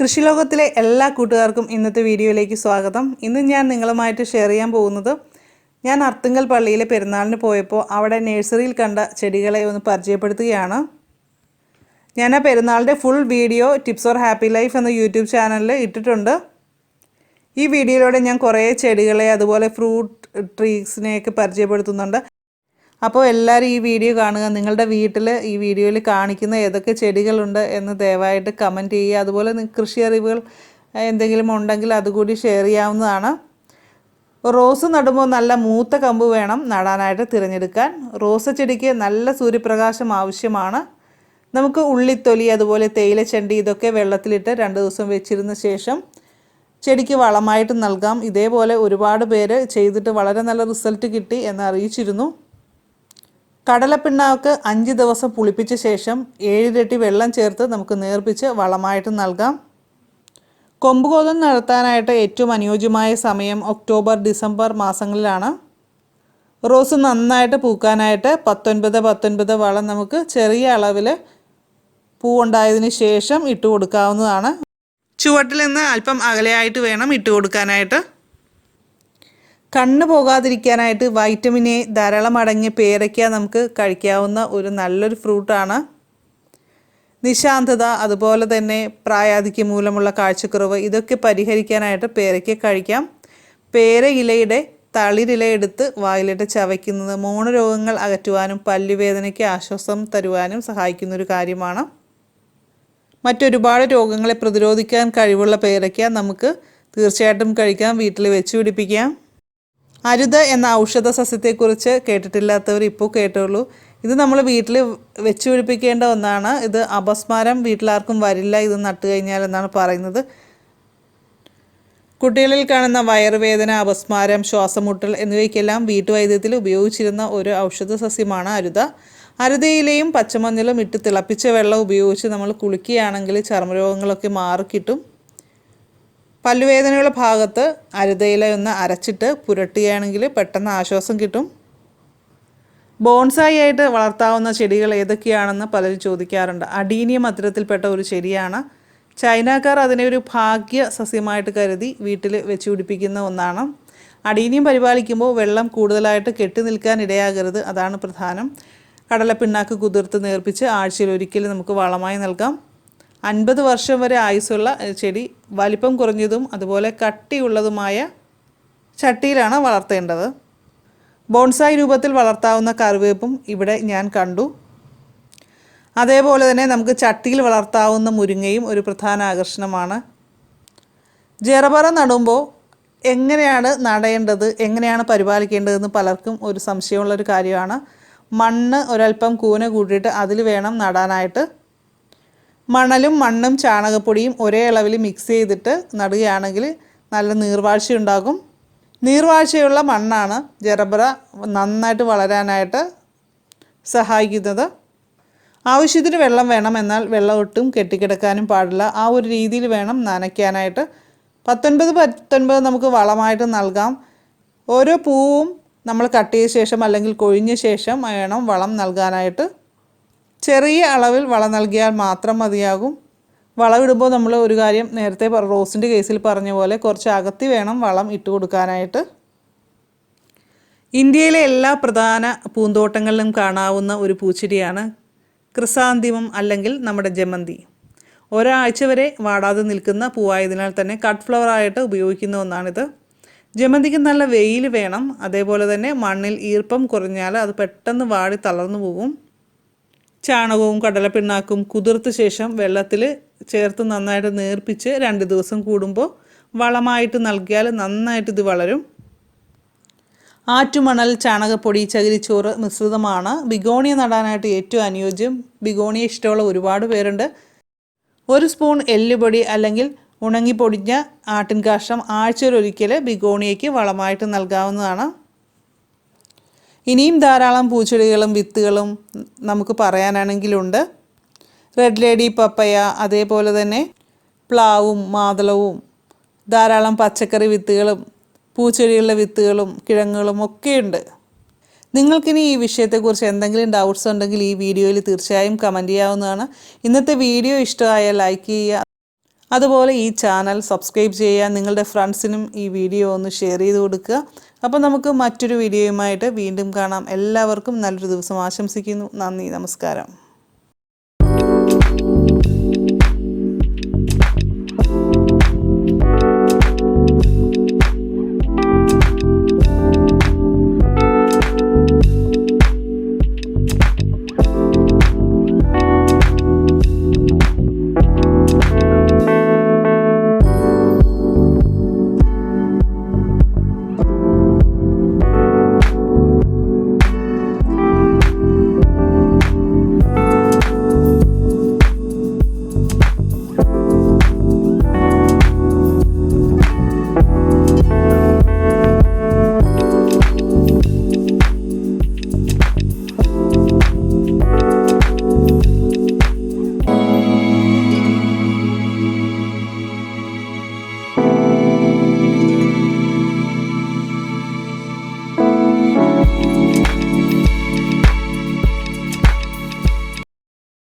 കൃഷിലോകത്തിലെ എല്ലാ കൂട്ടുകാർക്കും ഇന്നത്തെ വീഡിയോയിലേക്ക് സ്വാഗതം. ഇന്ന് ഞാൻ നിങ്ങളുമായിട്ട് ഷെയർ ചെയ്യാൻ പോകുന്നത് ഞാൻ അർത്തുങ്കൽ പള്ളിയിലെ പെരുന്നാളിന് പോയപ്പോൾ അവിടെ നഴ്സറിയിൽ കണ്ട ചെടികളെ ഒന്ന് പരിചയപ്പെടുത്തുകയാണ്. ഞാൻ ആ പെരുന്നാളിന്റെ full video tips or happy life എന്ന യൂട്യൂബ് ചാനലിൽ ഇട്ടിട്ടുണ്ട്. ഈ വീഡിയോയിലൂടെ ഞാൻ കുറേ ചെടികളെ അതുപോലെ ഫ്രൂട്ട് ട്രീസിനെയൊക്കെ പരിചയപ്പെടുത്തുന്നുണ്ട്. അപ്പോൾ എല്ലാവരും ഈ വീഡിയോ കാണുക. നിങ്ങളുടെ വീട്ടിൽ ഈ വീഡിയോയിൽ കാണിക്കുന്ന ഏതൊക്കെ ചെടികളുണ്ട് എന്ന് ദയവായിട്ട് കമന്റ് ചെയ്യുക. അതുപോലെ കൃഷി അറിവുകൾ എന്തെങ്കിലും ഉണ്ടെങ്കിൽ അതുകൂടി ഷെയർ ചെയ്യാവുന്നതാണ്. റോസ് നടുമ്പോൾ നല്ല മൂത്ത കമ്പ് വേണം നടാനായിട്ട് തിരഞ്ഞെടുക്കാൻ. റോസ് ചെടിക്ക് നല്ല സൂര്യപ്രകാശം ആവശ്യമാണ്. നമുക്ക് ഉള്ളിത്തൊലി അതുപോലെ തേയിലച്ചണ്ടി ഇതൊക്കെ വെള്ളത്തിലിട്ട് രണ്ട് ദിവസം വെച്ചിരുന്ന ശേഷം ചെടിക്ക് വളമായിട്ട് നൽകാം. ഇതേപോലെ ഒരുപാട് പേര് ചെയ്തിട്ട് വളരെ നല്ല റിസൾട്ട് കിട്ടി എന്ന് അറിയിച്ചിരുന്നു. കടലപ്പിണ്ണാക്ക് അഞ്ച് ദിവസം പുളിപ്പിച്ച ശേഷം ഏഴിരട്ടി വെള്ളം ചേർത്ത് നമുക്ക് നേർപ്പിച്ച് വളമായിട്ട് നൽകാം. കൊമ്പുകോതം നടത്താനായിട്ട് ഏറ്റവും അനുയോജ്യമായ സമയം ഒക്ടോബർ ഡിസംബർ മാസങ്ങളിലാണ്. റോസ് നന്നായിട്ട് പൂക്കാനായിട്ട് പത്തൊൻപത് പത്തൊൻപത് വളം നമുക്ക് ചെറിയ അളവിൽ പൂവുണ്ടായതിന് ശേഷം ഇട്ട് കൊടുക്കാവുന്നതാണ്. ചുവട്ടിൽ നിന്ന് അല്പം അകലെയായിട്ട് വേണം ഇട്ട് കൊടുക്കാനായിട്ട്. കണ്ണ് പോകാതിരിക്കാനായിട്ട് വൈറ്റമിൻ എ ധാരാളം അടങ്ങിയ പേരയ്ക്ക നമുക്ക് കഴിക്കാവുന്ന ഒരു നല്ലൊരു ഫ്രൂട്ടാണ് നിശാന്തത അതുപോലെ തന്നെ പ്രായാധിക്യം മൂലമുള്ള കാഴ്ചക്കുറവ് ഇതൊക്കെ പരിഹരിക്കാനായിട്ട് പേരയ്ക്ക കഴിക്കാം. പേര ഇലയുടെ തളിരില എടുത്ത് വായിലിട്ട് ചവയ്ക്കുന്നത് മോണരോഗങ്ങൾ അകറ്റുവാനും പല്ലുവേദനയ്ക്ക് ആശ്വാസം തരുവാനും സഹായിക്കുന്ന ഒരു കാര്യമാണ്. മറ്റൊരുപാട് രോഗങ്ങളെ പ്രതിരോധിക്കാൻ കഴിവുള്ള പേരയ്ക്ക നമുക്ക് തീർച്ചയായിട്ടും കഴിക്കാം വീട്ടിൽ വെച്ച് പിടിപ്പിക്കാം. അരുത് എന്ന ഔഷധ സസ്യത്തെക്കുറിച്ച് കേട്ടിട്ടില്ലാത്തവർ ഇപ്പോൾ കേട്ടുള്ളൂ ഇത് നമ്മൾ വീട്ടിൽ വെച്ച് പിടിപ്പിക്കേണ്ട ഒന്നാണ്. ഇത് അപസ്മാരം വീട്ടിലാർക്കും വരില്ല. ഇത് നട്ടു കഴിഞ്ഞാൽ എന്നാണ് പറയുന്നത്. കുട്ടികളിൽ കാണുന്ന വയറുവേദന അപസ്മാരം ശ്വാസമുട്ടൽ എന്നിവയ്ക്കെല്ലാം വീട്ടുവൈദ്യത്തിൽ ഉപയോഗിച്ചിരുന്ന ഒരു ഔഷധ സസ്യമാണ് അരുത. അരുതയിലയും പച്ചമഞ്ഞളും ഇട്ട് തിളപ്പിച്ച വെള്ളം ഉപയോഗിച്ച് നമ്മൾ കുളിക്കുകയാണെങ്കിൽ ചർമ്മരോഗങ്ങളൊക്കെ മാറിക്കിട്ടും. പല്ലുവേദനയുള്ള ഭാഗത്ത് അരുതയില ഒന്ന് അരച്ചിട്ട് പുരട്ടുകയാണെങ്കിൽ പെട്ടെന്ന് ആശ്വാസം കിട്ടും. ബോൺസായി ആയിട്ട് വളർത്താവുന്ന ചെടികൾ ഏതൊക്കെയാണെന്ന് പലരും ചോദിക്കാറുണ്ട്. അടീനിയം അത്തരത്തിൽപ്പെട്ട ഒരു ചെടിയാണ്. ചൈനക്കാർ അതിനെ ഒരു ഭാഗ്യ സസ്യമായിട്ട് കരുതി വീട്ടിൽ വെച്ച് പിടിപ്പിക്കുന്ന ഒന്നാണ്. അടീനിയം പരിപാലിക്കുമ്പോൾ വെള്ളം കൂടുതലായിട്ട് കെട്ടി നിൽക്കാൻ ഇടയാകരുത് അതാണ് പ്രധാനം. കടലപ്പിണ്ണാക്ക് കുതിർത്ത് നേർപ്പിച്ച് ആഴ്ചയിൽ ഒരിക്കൽ നമുക്ക് വളമായി നൽകാം. അൻപത് വർഷം വരെ ആയുസ്സുള്ള ചെടി വലിപ്പം കുറഞ്ഞതും അതുപോലെ കട്ടിയുള്ളതുമായ ചട്ടിയിലാണ് വളർത്തേണ്ടത്. ബോൺസായി രൂപത്തിൽ വളർത്താവുന്ന കറിവേപ്പും ഇവിടെ ഞാൻ കണ്ടു. അതേപോലെ തന്നെ നമുക്ക് ചട്ടിയിൽ വളർത്താവുന്ന മുരിങ്ങയും ഒരു പ്രധാന ആകർഷണമാണ്. ജറബറ നടുമ്പോൾ എങ്ങനെയാണ് നടേണ്ടത് എങ്ങനെയാണ് പരിപാലിക്കേണ്ടതെന്ന് പലർക്കും ഒരു സംശയമുള്ളൊരു കാര്യമാണ്. മണ്ണ് ഒരല്പം കൂന കൂട്ടിയിട്ട് അതിൽ വേണം നടാനായിട്ട്. മണലും മണ്ണും ചാണകപ്പൊടിയും ഒരേ അളവിൽ മിക്സ് ചെയ്തിട്ട് നടുകയാണെങ്കിൽ നല്ല നീർവാഴ്ച ഉണ്ടാകും നീർവാഴ്ചയുള്ള മണ്ണാണ് ജറബറ നന്നായിട്ട് വളരാനായിട്ട് സഹായിക്കുന്നത്. ആവശ്യത്തിന് വെള്ളം വേണം എന്നാൽ വെള്ളം ഒട്ടും കെട്ടിക്കിടക്കാനും പാടില്ല. ആ ഒരു രീതിയിൽ വേണം നനയ്ക്കാനായിട്ട്. പത്തൊൻപത് പത്തൊൻപത് നമുക്ക് വളമായിട്ട് നൽകാം. ഓരോ പൂവും നമ്മൾ കട്ട് ചെയ്ത ശേഷം അല്ലെങ്കിൽ കൊഴിഞ്ഞ ശേഷം വേണം വളം നൽകാനായിട്ട്. ചെറിയ അളവിൽ വളം നൽകിയാൽ മാത്രം മതിയാകും. വളമിടുമ്പോൾ നമ്മൾ ഒരു കാര്യം നേരത്തെ റോസിന്റെ കേസിൽ പറഞ്ഞ പോലെ കുറച്ച് അകത്തി വേണം വളം ഇട്ട് കൊടുക്കാനായിട്ട്. ഇന്ത്യയിലെ എല്ലാ പ്രധാന പൂന്തോട്ടങ്ങളിലും കാണാവുന്ന ഒരു പൂച്ചെടിയാണ് ക്രിസാന്തിമം അല്ലെങ്കിൽ നമ്മുടെ ജമന്തി. ഒരാഴ്ച വരെ വാടാതെ നിൽക്കുന്ന പൂവായതിനാൽ തന്നെ കട്ട് ഫ്ലവർ ആയിട്ട് ഉപയോഗിക്കുന്ന ഒന്നാണിത്. ജമന്തിക്ക് നല്ല വെയിൽ വേണം. അതേപോലെ തന്നെ മണ്ണിൽ ഈർപ്പം കുറഞ്ഞാൽ അത് പെട്ടെന്ന് വാടി തളർന്നു പോകും. ചാണകവും കടലപ്പിണ്ണാക്കും കുതിർത്ത ശേഷം വെള്ളത്തിൽ ചേർത്ത് നന്നായിട്ട് നേർപ്പിച്ച് രണ്ട് ദിവസം കൂടുമ്പോൾ വളമായിട്ട് നൽകിയാൽ നന്നായിട്ട് ഇത് വളരും. ആറ്റുമണൽ ചാണകപ്പൊടി ചകിരിച്ചോറ് മിശ്രിതമാണ്. ബിഗോണിയ നടാനായിട്ട് ഏറ്റവും അനുയോജ്യം. ബിഗോണിയ ഇഷ്ടമുള്ള ഒരുപാട് പേരുണ്ട്. ഒരു സ്പൂൺ എല്ലുപൊടി അല്ലെങ്കിൽ ഉണങ്ങി പൊടിഞ്ഞ ആട്ടിൻ ആഴ്ചയിലൊരിക്കൽ ബിഗോണിയയ്ക്ക് വളമായിട്ട് നൽകാവുന്നതാണ്. ഇനിയും ധാരാളം പൂച്ചെടികളും വിത്തുകളും നമുക്ക് പറയാനാണെങ്കിലുണ്ട്. റെഡ് ലേഡി പപ്പയ അതേപോലെ തന്നെ പ്ലാവും മാതളവും ധാരാളം പച്ചക്കറി വിത്തുകളും പൂച്ചെടികളുടെ വിത്തുകളും കിഴങ്ങുകളും ഒക്കെയുണ്ട് നിങ്ങൾക്കിനി ഈ വിഷയത്തെക്കുറിച്ച് എന്തെങ്കിലും ഡൗട്ട്സ് ഉണ്ടെങ്കിൽ ഈ വീഡിയോയിൽ തീർച്ചയായും കമന്റ് ചെയ്യാവുന്നതാണ്. ഇന്നത്തെ വീഡിയോ ഇഷ്ടമായാൽ ലൈക്ക് ചെയ്യുക. അതുപോലെ ഈ ചാനൽ സബ്സ്ക്രൈബ് ചെയ്യുക. നിങ്ങളുടെ ഫ്രണ്ട്സിനും ഈ വീഡിയോ ഒന്ന് ഷെയർ ചെയ്ത് കൊടുക്കുക. അപ്പോൾ നമുക്ക് മറ്റൊരു വീഡിയോയുമായിട്ട് വീണ്ടും കാണാം. എല്ലാവർക്കും നല്ലൊരു ദിവസം ആശംസിക്കുന്നു. നന്ദി. നമസ്കാരം.